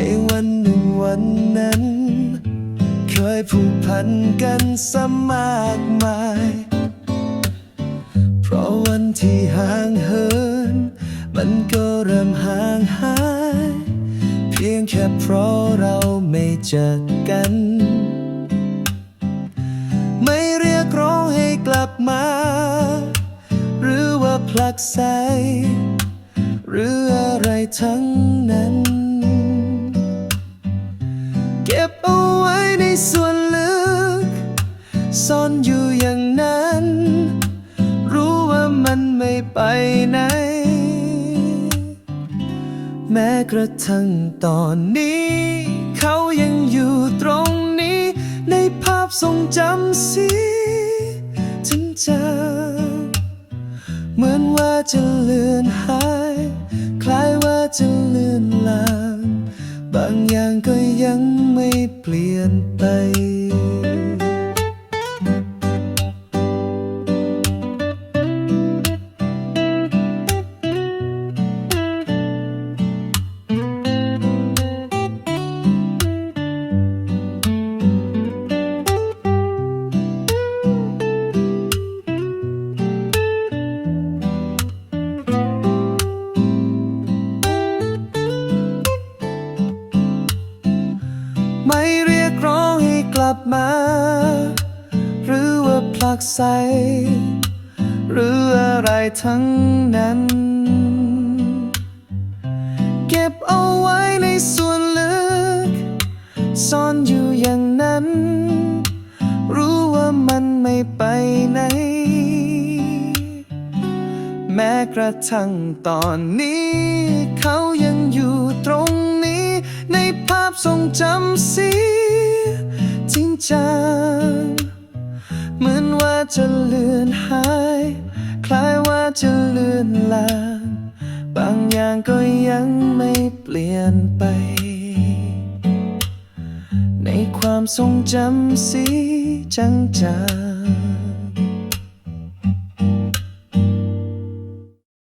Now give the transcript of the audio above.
ในวันหนึ่งวันนั้น เคยผูกพันกันสมากมาย เพราะวันที่ห่างเหิน มันก็เริ่มห่างหาย เพียงแค่เพราะเราไม่เจอกัน ไม่เรียกร้องให้กลับมา หรือว่าผลักไสหรืออะไรทั้งนั้น ส่วนลึก ซ่อนอยู่อย่างนั้น รู้ว่ามันไม่ไปไหน แม้กระทั่งตอนนี้ เขายังอยู่ตรงนี้ ในภาพทรงจำสีถึงจางเหมือนว่าจะเลือนหาย คล้ายว่าจะเลือนลางบางอย่างก็ยังไม่เปลี่ยนไป ไม่เรียกร้องให้กลับมา หรือว่าผลักไสหรืออะไรทั้งนั้น เก็บเอาไว้ในส่วนลึก ซ่อนอยู่อย่างนั้น รู้ว่ามันไม่ไปไหน แม้กระทั่งตอนนี้ เขายังอยู่ตรง ภาพทรงจำสีจริงจัง เหมือนว่าจะเลือนหาย คล้ายว่าจะเลือนลางบางอย่างก็ยังไม่เปลี่ยนไป ในความทรงจำสีจางจาง